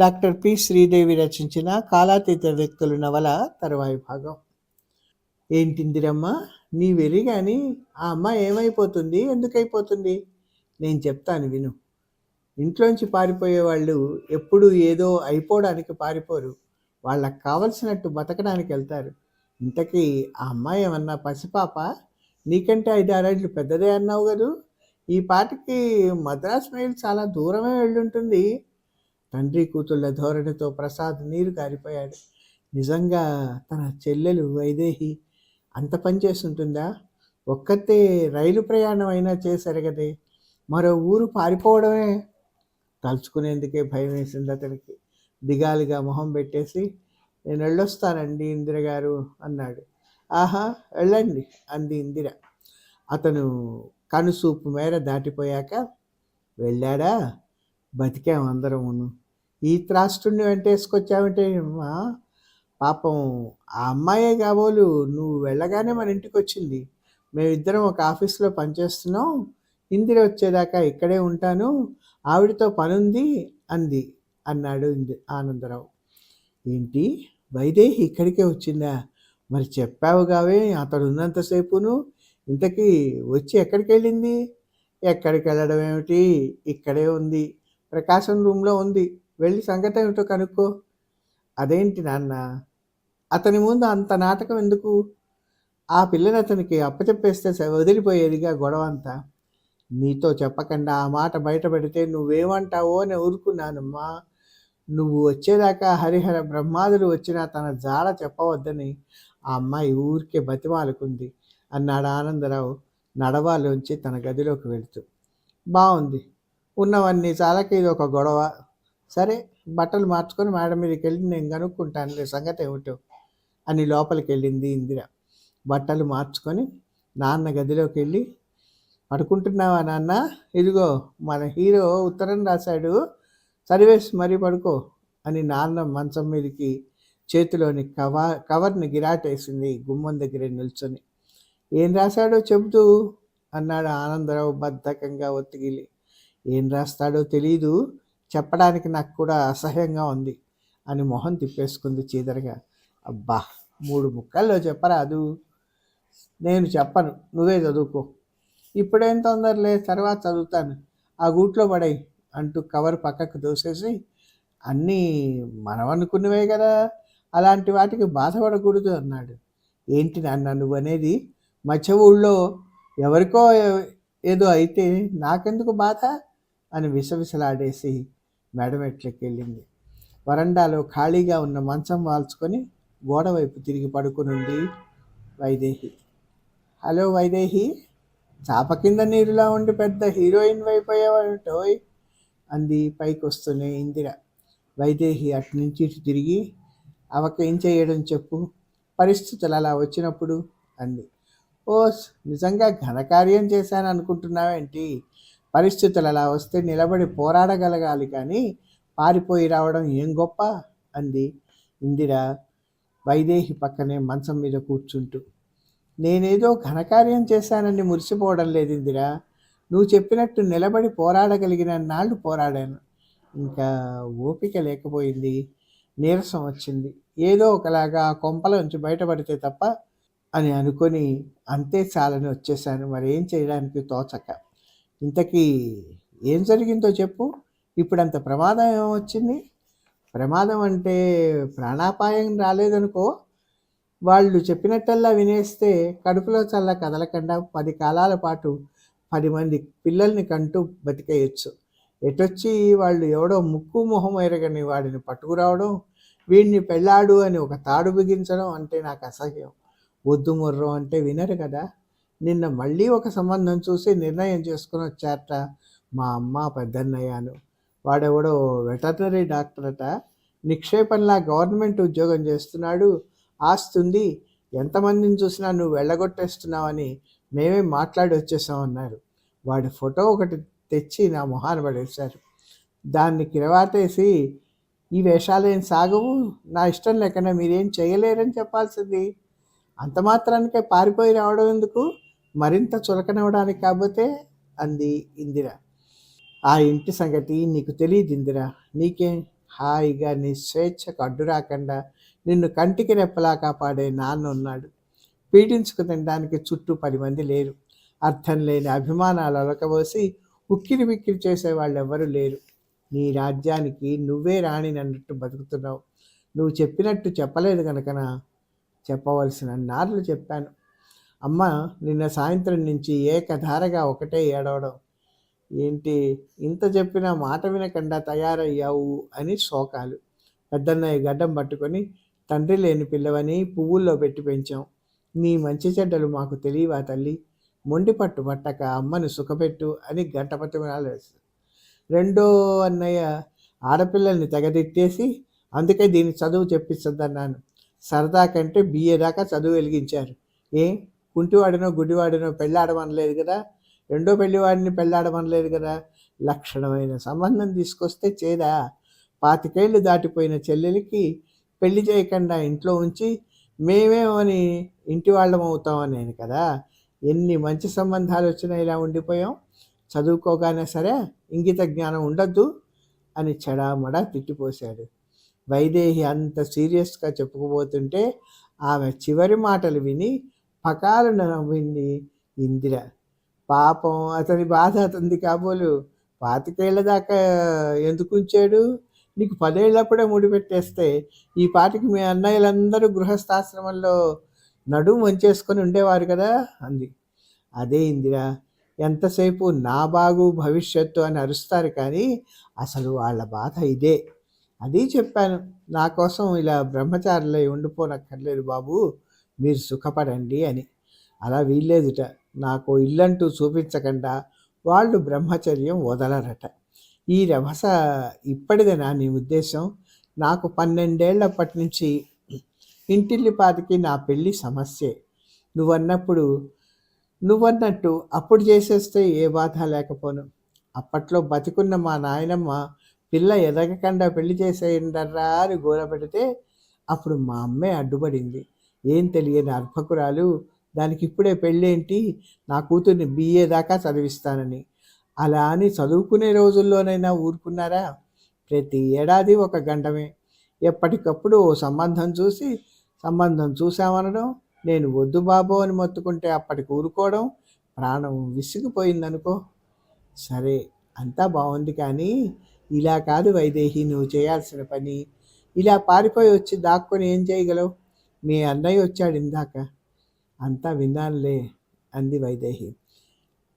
Doctor P. Sridevi రచించిన కాలాతీత వ్యక్తులు నవల తరువాయి భాగం. ఏంటిందిరమ్మ నీ వెర్రి కానీ ఆ అమ్మాయి ఏమైపోతుంది? ఎందుకైపోతుంది? నేను చెప్తాను విను. ఇంట్లోంచి పారిపోయే వాళ్ళు ఎప్పుడూ ఏదో అయిపోవడానికి పారిపోరు. వాళ్ళకి కావలసినట్టు బతకడానికి వెళ్తారు. ఇంతకీ ఆ అమ్మాయి ఏమన్నా పసిపాప? నీకంటే ఐదు ఆరేళ్ళు పెద్దదే అన్నావు కదూ ఈ పాటికి మద్రాస్ మెయిల్ చాలా దూరమే వెళ్ళుంటుంది. తండ్రి కూతుళ్ళ ధోరణితో ప్రసాద్ నీరు కారిపోయాడు. నిజంగా తన చెల్లెలు వైదేహి అంత పని చేస్తుంటుందా? ఒక్కతే రైలు ప్రయాణం అయినా చేసరగదే మరో ఊరు పారిపోవడమే. తలుచుకునేందుకే భయం వేసింది అతనికి. దిగాలిగా మొహం పెట్టేసి నేను వెళ్ళొస్తానండి ఇందిర గారు అన్నాడు. ఆహా వెళ్ళండి అంది ఇందిర. అతను కనుసూపు మేర దాటిపోయాక వెళ్ళాడా? బతికాం అందరమును. ఈ త్రాష్టుని వెంటేసుకొచ్చావంటే అమ్మా పాపం ఆ అమ్మాయే కాబోలు నువ్వు వెళ్ళగానే మన ఇంటికి వచ్చింది మేమిద్దరం ఒక ఆఫీస్లో పనిచేస్తున్నాం. ఇందిర వచ్చేదాకా ఇక్కడే ఉంటాను. ఆవిడతో పనుంది అంది అన్నాడు ఇంది ఆనందరావు. ఏంటి? వైదేహి ఇక్కడికే వచ్చిందా? మరి చెప్పావు కావే అతడు ఉన్నంతసేపును ఇంతకీ వచ్చి ఎక్కడికి వెళ్ళింది ఎక్కడికి వెళ్ళడం ఏమిటి ఇక్కడే ఉంది. ప్రకాశం రూమ్లో ఉంది. వెళ్ళి సంగతి ఏమిటో కనుక్కో. అదేంటి నాన్న? అతని ముందు అంత నాటకం ఎందుకు? ఆ పిల్లని అతనికి అప్పచెప్పేస్తే వదిలిపోయేదిగా గొడవ అంతా. నీతో చెప్పకుండా ఆ మాట బయటపెడితే నువ్వేమంటావో అని ఊరుకున్నానమ్మా. నువ్వు వచ్చేదాకా హరిహర బ్రహ్మాదులు వచ్చినా తన జాడ చెప్పవద్దని ఆ అమ్మాయి ఊరికే బతిమాలుకుంది. అన్నాడు ఆనందరావు నడవాలోంచి తన గదిలోకి వెళుతూ. బాగుంది ఉన్నవన్నీ చాలక ఇది ఒక గొడవ. సరే బట్టలు మార్చుకొని మేడం మీదకి వెళ్ళి నేను కనుక్కుంటాను సంగతి ఏమిటో అని లోపలికి వెళ్ళింది ఇందిర. బట్టలు మార్చుకొని నాన్న గదిలోకి వెళ్ళి పడుకుంటున్నావా నాన్న? ఇదిగో మన హీరో ఉత్తరం రాశాడు. సరివేసి మరీ పడుకో అని నాన్న మంచం మీదకి చేతిలోని కవా కవర్ని గిరాటేసింది గుమ్మం దగ్గర నిల్చొని. ఏం రాశాడో చెబుతూ? అన్నాడు ఆనందరావు బద్ధకంగా ఒత్తిగిలి ఏం రాస్తాడో తెలీదు. చెప్పడానికి నాకు కూడా అసహ్యంగా ఉంది అని మొహం తిప్పేసుకుంది చీదరగా. అబ్బా మూడు ముక్కల్లో చెప్పరాదు నేను చెప్పను నువ్వే చదువుకో. ఇప్పుడేం తొందరలే తర్వాత చదువుతాను. ఆ గూట్లో పడాయి అంటూ కవర్ పక్కకు దోసేసి అన్నీ మనం అనుకున్నవే కదా అలాంటి వాటికి బాధపడకూడదు అన్నాడు. ఏంటి నాన్న నువ్వు అనేది? మధ్య ఊళ్ళో ఎవరికో ఏదో అయితే నాకెందుకు బాధ? అని విసవిసలాడేసి మేడమెట్లకి వెళ్ళింది? వరండాలో ఖాళీగా ఉన్న మంచం వాల్చుకొని గోడ వైపు తిరిగి పడుకునుంది వైదేహి. హలో వైదేహి చాప కింద నీరులా ఉండి పెద్ద హీరోయిన్ అయిపోయావంటోయ్ అంది పైకి వస్తూనే ఇందిర. వైదేహి అటు నుంచి ఇటు తిరిగి అవక ఏం చేయడం చెప్పు పరిస్థితులు అలా వచ్చినప్పుడు అంది. ఓ నిజంగా ఘనకార్యం చేశాను అనుకుంటున్నావేంటి పరిస్థితులు అలా వస్తే నిలబడి పోరాడగలగాలి కానీ పారిపోయి రావడం ఏం గొప్ప? అంది ఇందిర వైదేహి పక్కనే మంచం మీద కూర్చుంటూ. నేనేదో ఘనకార్యం చేశానని మురిసిపోవడం లేదు ఇందిరా. నువ్వు చెప్పినట్టు నిలబడి పోరాడగలిగిన నాళ్ళు పోరాడాను. ఇంకా ఓపిక లేకపోయింది. నీరసం వచ్చింది. ఏదో ఒకలాగా ఆ కొంపలోంచి బయటపడితే తప్ప అని అనుకొని అంతే చాలని వచ్చేసాను మరి ఏం చేయడానికి తోచక. ఇంతకీ ఏం జరిగిందో చెప్పు. ఇప్పుడు అంత ప్రమాదం ఏమొచ్చింది ప్రమాదం అంటే ప్రాణాపాయం రాలేదనుకో వాళ్ళు చెప్పినట్టల్లా వినేస్తే కడుపులో చల్ల కదలకుండా పది కాలాల పాటు పది మంది పిల్లల్ని కంటూ బతికేయచ్చు. ఎటొచ్చి వాళ్ళు ఎవడో ముక్కు మొహం ఎరగని వాడిని పట్టుకురావడం వీడిని పెళ్ళాడు అని ఒక తాడు బిగించడం అంటే నాకు అసహ్యం. వద్దు ముర్రం అంటే వినరు కదా. నిన్న మళ్ళీ ఒక సంబంధం చూసి నిర్ణయం చేసుకుని వచ్చారట మా అమ్మ పెద్దన్నయ్యాను. వాడెవడో వెటర్నరీ డాక్టర్ అట. నిక్షేపంలా గవర్నమెంట్ ఉద్యోగం చేస్తున్నాడు. ఆస్తుంది ఎంతమందిని చూసినా నువ్వు వెళ్ళగొట్టేస్తున్నావని మేమే మాట్లాడి వచ్చేసామన్నారు. వాడి ఫోటో ఒకటి తెచ్చి నా మొహాన పడేశారు. దాన్ని కిరవాటేసి ఈ వేషాలేం సాగవు? నా ఇష్టం లేకుండా మీరేం చేయలేరని చెప్పాల్సింది. అంత మాత్రానికే పారిపోయి రావడం ఎందుకు? మరింత చులకనవడానికి కాకపోతే అంది ఇందిర. ఆ ఇంటి సంగతి నీకు తెలియదు ఇందిర. నీకేం హాయిగా నీ స్వేచ్ఛకు అడ్డు రాకుండా నిన్ను కంటికి రెప్పలా కాపాడే నాన్న ఉన్నాడు. పీడించుకు తినడానికి చుట్టూ పది మంది లేరు. అర్థం లేని అభిమానాలు అలకబోసి ఉక్కిరి బిక్కిరి చేసే వాళ్ళు ఎవ్వరూ లేరు. నీ రాజ్యానికి నువ్వే రాణినన్నట్టు బతుకుతున్నావు. నువ్వు చెప్పినట్టు చెప్పలేదు కనుకనా చెప్పవలసిన నార్లు చెప్పాను. అమ్మ నిన్న సాయంత్రం నుంచి ఏకధారగా ఒకటే ఏడవడం. ఏంటి? ఇంత చెప్పినా మాట వినకుండా తయారయ్యావు అని శోకాలు. పెద్దన్నయ్య గడ్డం పట్టుకొని తండ్రి లేని పిల్లవని పువ్వుల్లో పెట్టి పెంచాం. నీ మంచి చెడ్డలు మాకు తెలియవా తల్లి? మొండి పట్టు పట్టక అమ్మని సుఖపెట్టు అని గంటపతి రెండో అన్నయ్య ఆడపిల్లల్ని తెగదిట్టేసి అందుకే దీన్ని చదువు చెప్పిస్తుందన్నాను సరదా కంటే బిఏ దాకా చదువు వెలిగించారు. ఏ? కుంటివాడినో గుడ్డివాడినో పెళ్ళాడమనలేదు కదా. రెండో పెళ్ళివాడిని పెళ్ళాడమనలేదు కదా. లక్షణమైన సంబంధం తీసుకొస్తే చేదా? పాతికేళ్ళు దాటిపోయిన చెల్లెలికి పెళ్ళి చేయకుండా ఇంట్లో ఉంచి మేమేమని ఇంటి వాళ్ళం అవుతామని కదా. ఎన్ని మంచి సంబంధాలు వచ్చినా ఇలా ఉండిపోయాం. చదువుకోగానే సరే ఇంగిత జ్ఞానం ఉండద్దు అని చెడామడా తిట్టిపోశాడు. వైదేహి అంత సీరియస్గా చెప్పుకోబోతుంటే ఆమె చివరి మాటలు విని పకాలను నవ్వింది ఇందిర. పాపం అతని బాధ అతనిది కాబోలు. పాతికేళ్ళ దాకా ఎందుకు ఉంచాడు? నీకు పదేళ్ళప్పుడే ముడిపెట్టేస్తే ఈ పాటికి మీ అన్నయ్యలందరూ గృహస్థాశ్రమంలో నడుము వంచేసుకొని ఉండేవారు కదా అంది. అదే ఇందిరా ఎంతసేపు నా బాగు భవిష్యత్తు అని అరుస్తారు కానీ అసలు వాళ్ళ బాధ ఇదే. అది చెప్పాను. నా కోసం ఇలా బ్రహ్మచారులై ఉండిపోనక్కర్లేదు బాబు. మీరు సుఖపడండి అని. అలా వీల్లేదుట. నాకు ఇల్లంటూ చూపించకుండా వాళ్ళు బ్రహ్మచర్యం వదలరట. ఈ రభస ఇప్పటిదేనా నీ ఉద్దేశం. నాకు పన్నెండేళ్ళప్పటి నుంచి ఇంటిల్లిపాతికి నా పెళ్ళి సమస్యే. నువ్వన్నప్పుడు నువ్వన్నట్టు అప్పుడు చేసేస్తే ఏ బాధ లేకపోను. అప్పట్లో బతికున్న మా నాయనమ్మ పిల్ల ఎదగకుండా పెళ్ళి చేసేయండర్రా అని గోల పెడితే అప్పుడు మా అమ్మే అడ్డుపడింది. ఏం తెలియని అర్భకురాలు దానికి ఇప్పుడే పెళ్ళేంటి? నా కూతుర్ని బిఏ దాకా చదివిస్తానని. అలా అని చదువుకునే రోజుల్లోనైనా ఊరుకున్నారా? ప్రతి ఏడాది ఒక గంటమే. ఎప్పటికప్పుడు ఓ సంబంధం చూసి సంబంధం చూసామనడం నేను వద్దు బాబు అని మొత్తుకుంటే అప్పటికి ఊరుకోవడం ప్రాణం విసిగిపోయిందనుకో. సరే అంతా బాగుంది కానీ ఇలా కాదు వైదేహి నువ్వు చేయాల్సిన పని. ఇలా పారిపోయి వచ్చి దాక్కొని ఏం చేయగలవు? మీ అన్నయ్య వచ్చాడు ఇందాక. అంతా విన్నానులే అంది వైదేహి.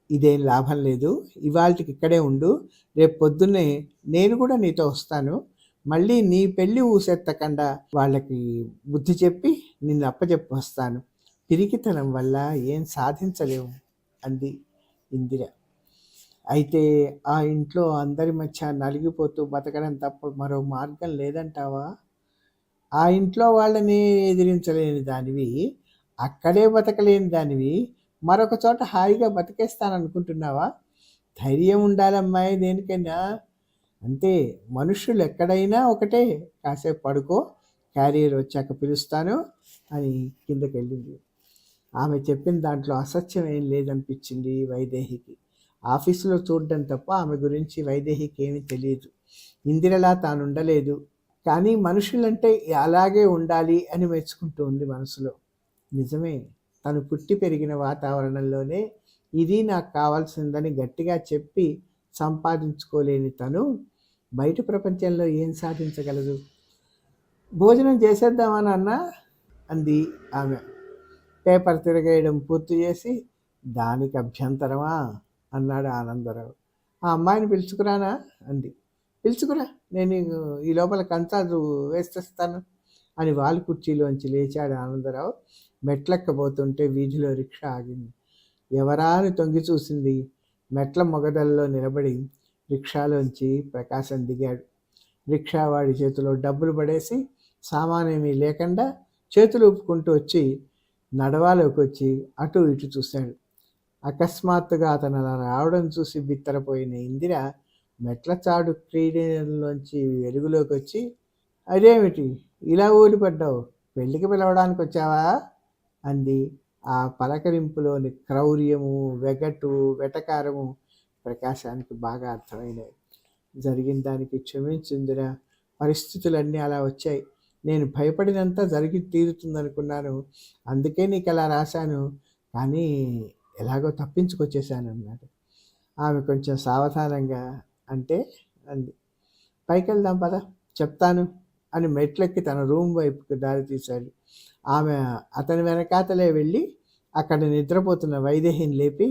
ఇదేం లాభం లేదు. ఇవాళకి ఇక్కడే ఉండు. రేపు పొద్దున్నే నేను కూడా నీతో వస్తాను. మళ్ళీ నీ పెళ్ళి ఊసెత్తకుండా వాళ్ళకి బుద్ధి చెప్పి నిన్ను అప్పచెప్పి వస్తాను పిరికితనం వల్ల ఏం సాధించలేము అంది ఇందిర. అయితే ఆ ఇంట్లో అందరి మధ్య నలిగిపోతూ బతకడం తప్ప మరో మార్గం లేదంటావా? ఆ ఇంట్లో వాళ్ళని ఎదిరించలేని దానివి అక్కడే బతకలేని దానివి మరొక చోట హాయిగా బతికేస్తాననుకుంటున్నావా? ధైర్యం ఉండాలమ్మాయి దేనికైనా. అంతే మనుషులు ఎక్కడైనా ఒకటే. కాసేపు పడుకో క్యారియర్ వచ్చాక పిలుస్తాను అని కిందకి వెళ్ళింది ఆమె చెప్పిన దాంట్లో అసత్యం ఏం లేదనిపించింది వైదేహికి. ఆఫీసులో చూడడం తప్ప ఆమె గురించి వైదేహికి ఏమీ తెలియదు. ఇందిరలా తాను ఉండలేదు కానీ మనుషులంటే అలాగే ఉండాలి అని మెచ్చుకుంటూ ఉంది మనసులో. నిజమే. తను పుట్టి పెరిగిన వాతావరణంలోనే ఇది నాకు కావాల్సిందని గట్టిగా చెప్పి సంపాదించుకోలేని తను బయట ప్రపంచంలో ఏం సాధించగలదు? భోజనం చేసేద్దామని అన్న? అంది ఆమె. పేపర్ తిరగేయడం పూర్తి చేసి దానికి అభ్యంతరమా? అన్నాడు ఆనందరావు. ఆ అమ్మాయిని పిలుచుకురానా? అంది. పిలుచుకురా. నేను ఈ లోపల కంచాలు వేస్తేస్తాను అని వాల్ కుర్చీలోంచి లేచాడు ఆనందరావు. మెట్లెక్కబోతుంటే వీధిలో రిక్షా ఆగింది. ఎవరా అని తొంగి చూసింది మెట్ల మొగదల్లో నిలబడి రిక్షాలోంచి ప్రకాశం దిగాడు. రిక్షా వాడి చేతిలో డబ్బులు పడేసి సామానేమీ లేకుండా చేతులు ఊపుకుంటూ వచ్చి నడవాలోకి వచ్చి అటు ఇటు చూశాడు. అకస్మాత్తుగా అతను అలా రావడం చూసి బిత్తరపోయిన ఇందిర మెట్ల చాడు క్రీడలోంచి వెలుగులోకి వచ్చి అదేమిటి? ఇలా ఊడిపడ్డావు పెళ్ళికి పిలవడానికి వచ్చావా? అంది. ఆ పలకరింపులోని క్రౌర్యము వెగటు వెటకారము ప్రకాశానికి బాగా అర్థమైనవి. జరిగిన దానికి క్షమించిందిరా. పరిస్థితులన్నీ అలా వచ్చాయి. నేను భయపడినంత జరిగి తీరుతుందనుకున్నాను. అందుకే నీకు అలా రాశాను. కానీ ఎలాగో తప్పించుకొచ్చేసాను అన్నాడు ఆమె కొంచెం సావధానంగా అంటే అంది. పైకి వెళ్దాం పద చెప్తాను అని మెట్లెక్కి తన రూమ్ వైపుకి దారి తీశాడు. ఆమె అతని వెనకాతలే వెళ్ళి అక్కడ నిద్రపోతున్న వైదేహిని లేపి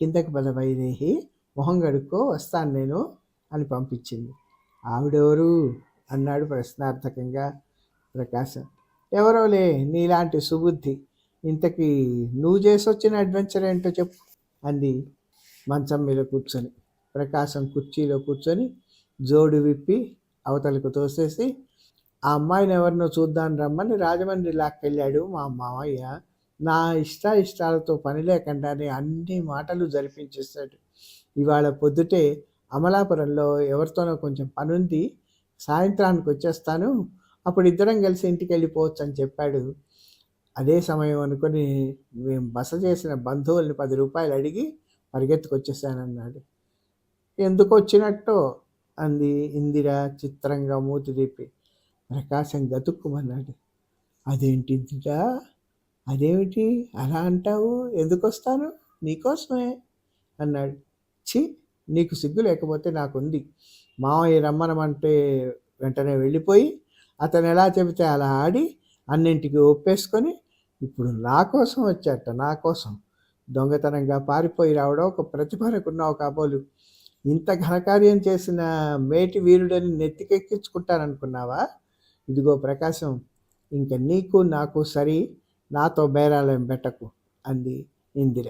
కిందకి పద వైదేహి మొహం గడుక్కో వస్తాను నేను అని పంపించింది. ఆవిడెవరు? అన్నాడు ప్రశ్నార్థకంగా ప్రకాశం. ఎవరోలే నీలాంటి సుబుద్ధి. ఇంతకీ నువ్వు చేసొచ్చిన అడ్వెంచర్ ఏంటో చెప్పు అంది మంచం మీద కూర్చొని. ప్రకాశం కుర్చీలో కూర్చొని జోడు విప్పి అవతలకు తోసేసి ఆ అమ్మాయిని ఎవరినో చూద్దాం రమ్మని రాజమండ్రి లాక్కెళ్ళాడు మా మామయ్య నా ఇష్ట ఇష్టాలతో పని లేకుండానే అన్ని మాటలు జరిపించేస్తాడు ఇవాళ పొద్దుటే అమలాపురంలో ఎవరితోనో కొంచెం పనుంది. సాయంత్రానికి వచ్చేస్తాను. అప్పుడు ఇద్దరం కలిసి ఇంటికి వెళ్ళిపోవచ్చు అని చెప్పాడు. అదే సమయం అనుకొని మేము బస చేసిన బంధువుల్ని పది రూపాయలు అడిగి పరిగెత్తుకొచ్చేసానన్నాడు ఎందుకు వచ్చినట్టు అంది ఇందిర చిత్రంగా మూతి తిప్పి. ప్రకాశం గతుక్కుమన్నాడు. అదేంటి ఇందిర? అదేమిటి? అలా అంటావు? ఎందుకు వస్తాను నీకోసమే అన్నాడు. చి నీకు సిగ్గు లేకపోతే నాకుంది. మామయ్య రమ్మనమంటే వెంటనే వెళ్ళిపోయి అతను ఎలా చెబితే అలా ఆడి అన్నింటికి ఒప్పేసుకొని ఇప్పుడు నా కోసం వచ్చాట నా కోసం. దొంగతనంగా పారిపోయి రావడం ఒక ప్రతిభనకున్నావు కాబోలు. ఇంత ఘనకార్యం చేసిన మేటి వీరుడని నెత్తికెక్కించుకుంటాననుకున్నావా ఇదిగో ప్రకాశం ఇంక నీకు నాకు సరి నాతో బేరాలయం పెట్టకు అంది ఇందిర.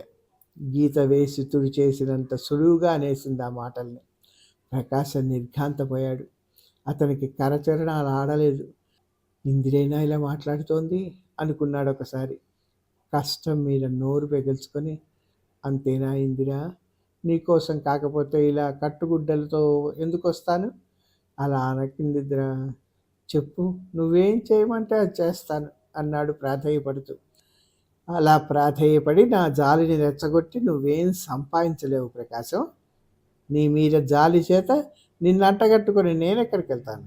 గీత వేసి తుడి చేసినంత సులువుగా అనేసింది ఆ మాటల్ని. ప్రకాశం నిర్ఘాంతపోయాడు. అతనికి కరచరణాలు ఆడలేదు. ఇందిరైనా ఇలా మాట్లాడుతోంది? అనుకున్నాడు ఒకసారి కష్టం మీద నోరు పెగల్చుకొని అంతేనా ఇందిరా? నీకోసం కాకపోతే ఇలా కట్టుగుడ్డలతో ఎందుకు వస్తాను అలా అనకిందిద్రా చెప్పు నువ్వేం చేయమంటే అది చేస్తాను అన్నాడు ప్రాధేయపడుతూ. అలా ప్రాధేయపడి నా జాలిని రెచ్చగొట్టి నువ్వేం సంపాదించలేవు ప్రకాశం. నీ మీద జాలి చేత నిన్ను అంటగట్టుకొని నేను ఎక్కడికి వెళ్తాను?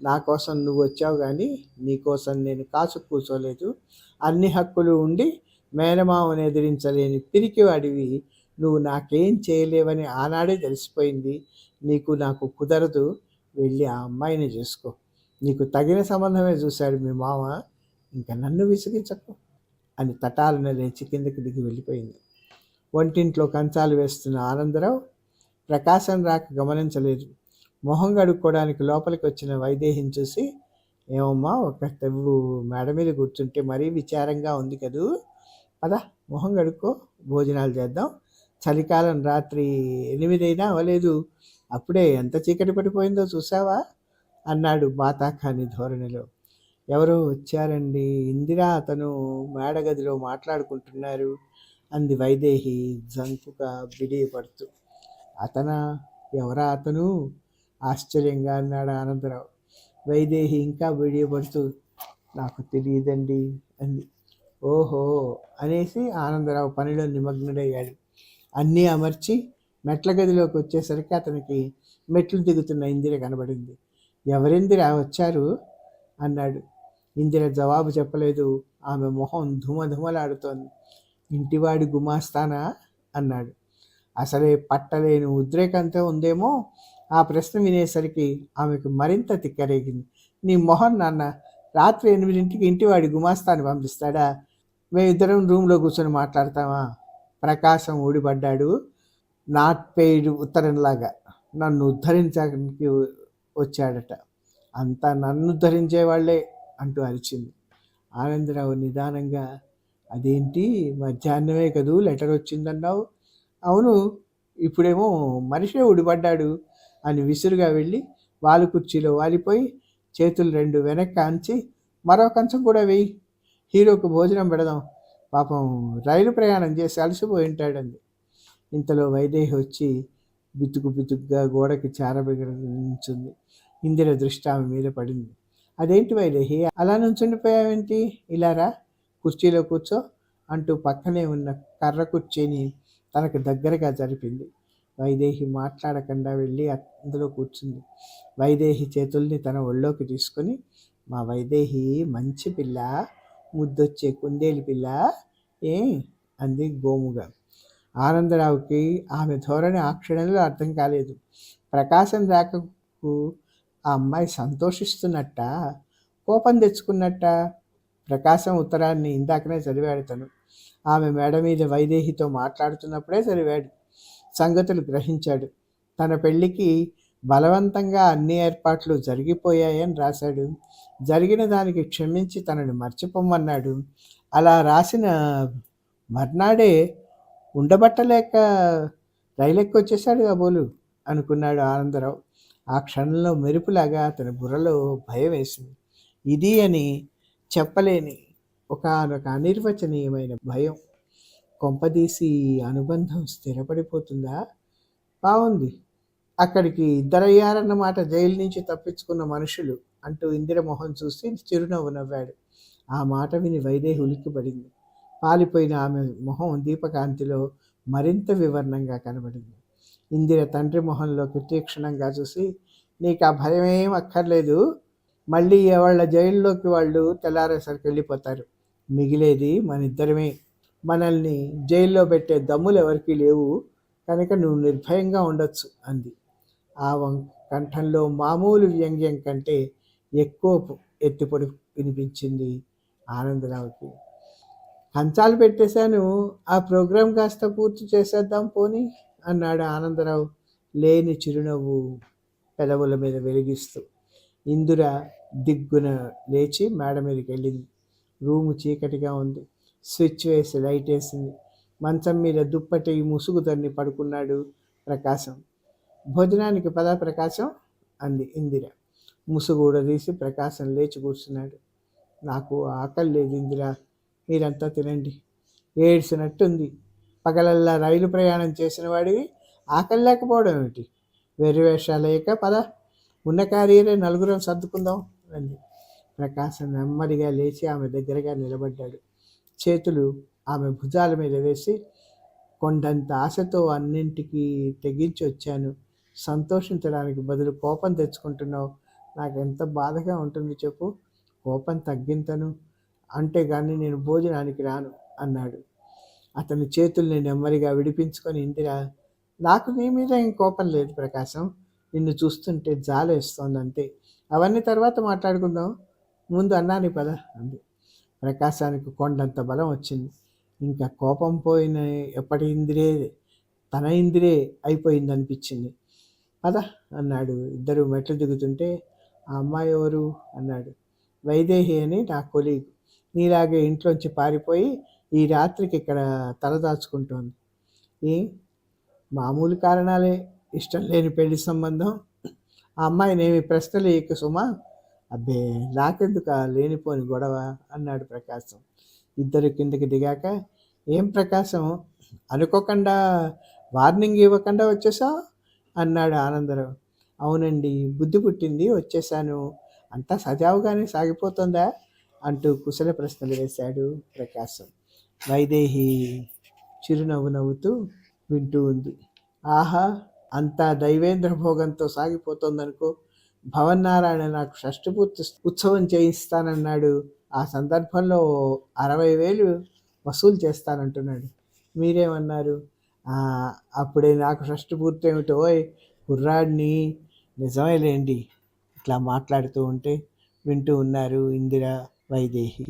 నా కోసం నువ్వు వచ్చావు కానీ నీకోసం నేను కాసు కూర్చోలేదు అన్ని హక్కులు ఉండి మేనమామను ఎదిరించలేని పిరికివాడివి నువ్వు నాకేం చేయలేవని ఆనాడే తెలిసిపోయింది. నీకు నాకు కుదరదు. వెళ్ళి ఆ అమ్మాయిని చేసుకో. నీకు తగిన సంబంధమే చూశాడు మీ మామ. ఇంకా నన్ను విసిగించకు అని తటాలన లేచి కిందకి దిగి వెళ్ళిపోయింది. వంటింట్లో కంచాలు వేస్తున్న ఆనందరావు ప్రకాశం రాక గమనించలేదు. మొహం గడుక్కోవడానికి లోపలికి వచ్చిన వైదేహిని చూసి ఏమమ్మా ఒక తెవ్వు మేడ మీద కూర్చుంటే మరీ విచారంగా ఉంది కదూ? పద మొహం గడుక్కో భోజనాలు చేద్దాం. చలికాలం రాత్రి ఎనిమిదైనా అవ్వలేదు. అప్పుడే ఎంత చీకటి పడిపోయిందో చూసావా అన్నాడు బాతాఖాని ధోరణిలో. ఎవరో వచ్చారండి. ఇందిరా అతను మేడగదిలో మాట్లాడుకుంటున్నారు అంది వైదేహి జంకుగా బిడియపడుతూ. అతనా? ఎవరా అతను? ఆశ్చర్యంగా అన్నాడు ఆనందరావు. వైదేహి ఇంకా బిడియపడుతూ నాకు తెలియదండి అంది. ఓహో అనేసి ఆనందరావు పనిలో నిమగ్నుడయ్యాడు. అన్నీ అమర్చి మెట్ల గదిలోకి వచ్చేసరికి అతనికి మెట్లు దిగుతున్న ఇందిర కనబడింది. ఎవరిందిర వచ్చారు? అన్నాడు. ఇందిర జవాబు చెప్పలేదు. ఆమె మొహం ధుమధుమలాడుతోంది. ఇంటివాడి గుమాస్తానా? అన్నాడు. అసలే పట్టలేని ఉద్రేకంతో ఉందేమో? ఆ ప్రశ్న వినేసరికి ఆమెకు మరింత తిక్కరేగింది. నీ మొహం నాన్న రాత్రి ఎనిమిదింటికి ఇంటివాడి గుమాస్తాన్ని పంపిస్తాడా? మేమిద్దరం రూమ్లో కూర్చొని మాట్లాడతామా? ప్రకాశం ఊడిపడ్డాడు. నాట్ పెయిడ్ ఉత్తరంలాగా నన్ను ఉద్ధరించడానికి వచ్చాడట. అంతా నన్ను ఉద్ధరించే వాళ్ళే అంటూ అరిచింది. ఆనందరావు నిదానంగా అదేంటి? మధ్యాహ్నమే కదూ? లెటర్ వచ్చిందన్నావు? అవును ఇప్పుడేమో మనిషే ఊడిపడ్డాడు అని విసురుగా వెళ్ళి వాలు కుర్చీలో వాలిపోయి చేతులు రెండు వెనక్కి అంచి మరో కంచం కూడా వేయి. హీరోకు భోజనం పెడదాం. పాపం రైలు ప్రయాణం చేసి అలసిపోయి ఉంటాడండి ఇంతలో వైదేహి వచ్చి బితుకు బితుకుగా గోడకి చారబిగించింది. ఇందిర దృష్టి ఆమె మీద పడింది. అదేంటి వైదేహి? అలా నుంచుండిపోయావేంటి? ఇలారా కుర్చీలో కూర్చో అంటూ పక్కనే ఉన్న కర్ర కుర్చీని తనకు దగ్గరగా జరిపింది. వైదేహి మాట్లాడకుండా వెళ్ళి అందులో కూర్చుంది. వైదేహి చేతుల్ని తన ఒళ్ళోకి తీసుకొని మా వైదేహి మంచి పిల్ల ముద్దొచ్చే కుందేలు పిల్ల. ఏ? అంది గోముగా. ఆనందరావుకి ఆమె ధోరణి ఆ క్షణంలో అర్థం కాలేదు. ప్రకాశం రాకకు ఆ అమ్మాయి సంతోషిస్తున్నట్ట? కోపం తెచ్చుకున్నట్ట? ప్రకాశం ఉత్తరాన్ని ఇందాకనే చదివాడు తను. ఆమె మేడ మీద వైదేహితో మాట్లాడుతున్నప్పుడే చదివాడు. సంగతులు గ్రహించాడు. తన పెళ్ళికి బలవంతంగా అన్ని ఏర్పాట్లు జరిగిపోయాయని రాశాడు. జరిగిన దానికి క్షమించి తనని మర్చిపోమన్నాడు. అలా రాసిన మర్నాడే ఉండబట్టలేక రైలెక్కి వచ్చేసాడు కాబోలు అనుకున్నాడు ఆనందరావు. ఆ క్షణంలో మెరుపులాగా అతని బుర్రలో భయం వేసింది. ఇది అని చెప్పలేని ఒకనొక అనిర్వచనీయమైన భయం. కొంపదీసి అనుబంధం స్థిరపడిపోతుందా? బాగుంది అక్కడికి ఇద్దరయ్యారన్నమాట జైలు నుంచి తప్పించుకున్న మనుషులు అంటూ ఇందిర మొహం చూసి చిరునవ్వు నవ్వాడు. ఆ మాట విని వైదేహి ఉలిక్కిపడింది. పాలిపోయిన ఆమె మొహం దీపకాంతిలో మరింత వివరణంగా కనబడింది. ఇందిర తండ్రి మొహంలోకి తీక్షణంగా చూసి నీకు ఆ భయం ఏం అక్కర్లేదు. మళ్ళీ వాళ్ళ జైల్లోకి వాళ్ళు తెల్లారేసరికి వెళ్ళిపోతారు. మిగిలేది మన ఇద్దరమే మనల్ని జైల్లో పెట్టే దమ్ములు ఎవరికీ లేవు. కనుక నువ్వు నిర్భయంగా ఉండొచ్చు అంది. ఆ కంఠంలో మామూలు వ్యంగ్యం కంటే ఎక్కువ ఎత్తిపడి వినిపించింది ఆనందరావుకి. కంచాలు పెట్టేశాను ఆ ప్రోగ్రాం కాస్త పూర్తి చేసేద్దాం పోని అన్నాడు ఆనందరావు లేని చిరునవ్వు పెదవుల మీద వెలిగిస్తూ. ఇందుర దిగ్గున లేచి మేడ మీదకి వెళ్ళింది రూము చీకటిగా ఉంది. స్విచ్ వేసి లైట్ వేసింది. మంచం మీద దుప్పటి ముసుగు తన్ని పడుకున్నాడు ప్రకాశం. భోజనానికి పద ప్రకాశం అంది ఇందిర. ముసుగూడ తీసి ప్రకాశం లేచి కూర్చున్నాడు. నాకు ఆకలి లేదు ఇందిర మీరంతా తినండి. ఏడ్చినట్టుంది. పగలల్లా రైలు ప్రయాణం చేసిన వాడివి ఆకలి లేకపోవడం ఏమిటి? వేరే వేషాలు పద. ఉన్న కార్యరే నలుగురం సర్దుకుందాం అండి ప్రకాశం నెమ్మదిగా లేచి ఆమె దగ్గరగా నిలబడ్డాడు. చేతులు ఆమె భుజాల మీద వేసి కొండంత ఆశతో అన్నింటికి తెగించి వచ్చాను. సంతోషించడానికి బదులు కోపం తెచ్చుకుంటున్నావు. నాకు ఎంత బాధగా ఉంటుంది చెప్పు. కోపం తగ్గింతను. అంటే కానీ నేను భోజనానికి రాను అన్నాడు. అతని చేతుల్ని నెమ్మదిగా విడిపించుకొని ఇంటిరా నాకు నీ మీద ఏం కోపం లేదు ప్రకాశం. నిన్ను చూస్తుంటే జాలేస్తోంది అంతే అవన్నీ తర్వాత మాట్లాడుకుందాం. ముందు అన్నాని పద అంది. ప్రకాశానికి కొండంత బలం వచ్చింది. ఇంకా కోపం పోయిన ఎప్పటి ఇందిరే తన ఇందిరే అయిపోయింది అనిపించింది పద అన్నాడు. ఇద్దరు మెట్లు దిగుతుంటే ఆ అమ్మాయి ఎవరు? అన్నాడు. వైదేహి అని నా కొలీగ్. నీలాగే ఇంట్లోంచి పారిపోయి ఈ రాత్రికి ఇక్కడ తలదాచుకుంటోంది ఏ? మామూలు కారణాలే. ఇష్టం లేని పెళ్ళి సంబంధం. ఆ అమ్మాయినేమి ప్రశ్నలు ఏక సుమా? అబ్బే నాకెందుకు లేనిపోని గొడవ? అన్నాడు ప్రకాశం. ఇద్దరు కిందకి దిగాక ఏం ప్రకాశం? అనుకోకుండా వార్నింగ్ ఇవ్వకుండా వచ్చేసావు? అన్నాడు ఆనందరావు. అవునండి బుద్ధి పుట్టింది వచ్చేసాను. అంతా సజావుగానే సాగిపోతుందా? అంటూ కుశల ప్రశ్నలు వేశాడు ప్రకాశం. వైదేహి చిరునవ్వు నవ్వుతూ వింటూ ఉంది. ఆహా అంతా దైవేంద్ర భోగంతో సాగిపోతుందనుకో భవన్నారాయణ నాకు షష్ఠపూర్తి ఉత్సవం చేయిస్తానన్నాడు. ఆ సందర్భంలో అరవై వేలు వసూలు చేస్తానంటున్నాడు. మీరేమన్నారు? అప్పుడే నాకు ఫస్ట్ పూర్తి ఏమిటో కుర్రాడిని నిజమేలేండి ఇట్లా మాట్లాడుతూ ఉంటే వింటూ ఉన్నారు ఇందిర వైదేహి.